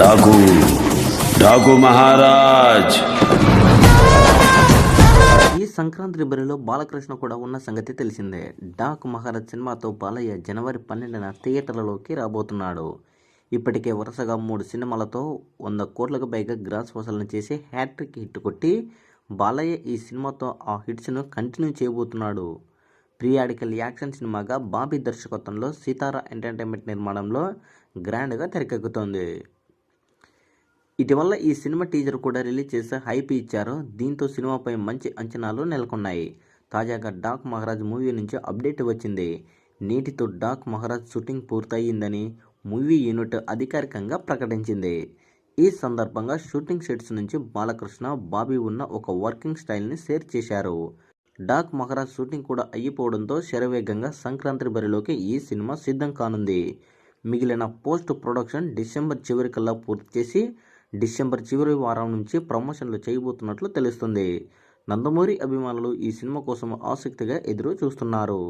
డాకు డాకు మహారాజ్. ఈ సంక్రాంతి బరిలో బాలకృష్ణ కూడా ఉన్న సంగతి తెలిసిందే. డాక్ మహారాజ్ సినిమాతో బాలయ్య జనవరి పన్నెండున థియేటర్లలోకి రాబోతున్నాడు. ఇప్పటికే వరుసగా మూడు సినిమాలతో వంద కోట్లకు పైగా గ్రాస్ వసూలను చేసి హ్యాట్రిక్ హిట్ కొట్టి బాలయ్య ఈ సినిమాతో ఆ హిట్స్ను కంటిన్యూ చేయబోతున్నాడు. ప్రియాడికల్ యాక్షన్ సినిమాగా బాబీ దర్శకత్వంలో సీతారా ఎంటర్టైన్మెంట్ నిర్మాణంలో గ్రాండ్గా తెరకెక్కుతోంది. ఇటీవల ఈ సినిమా టీజర్ కూడా రిలీజ్ చేసి హైప్ ఇచ్చారు. దీంతో సినిమాపై మంచి అంచనాలు నెలకొన్నాయి. తాజాగా డాక్ మహారాజ్ మూవీ నుంచి అప్డేట్ వచ్చింది. నేటితో డాక్ మహారాజ్ షూటింగ్ పూర్తయిందని మూవీ యూనిట్ అధికారికంగా ప్రకటించింది. ఈ సందర్భంగా షూటింగ్ సెట్స్ నుంచి బాలకృష్ణ బాబీ ఉన్న ఒక వర్కింగ్ స్టైల్ని షేర్ చేశారు. డాక్ మహారాజ్ షూటింగ్ కూడా అయిపోవడంతో శరవేగంగా సంక్రాంతి బరిలోకి ఈ సినిమా సిద్ధం కానుంది. మిగిలిన పోస్ట్ ప్రొడక్షన్ డిసెంబర్ చివరికల్లా పూర్తి చేసి డిసెంబర్ చివరి వారం నుంచి ప్రమోషన్లు చేయబోతున్నట్లు తెలుస్తుంది. నందమూరి అభిమానులు ఈ సినిమా కోసం ఆసక్తిగా ఎదురు చూస్తున్నారు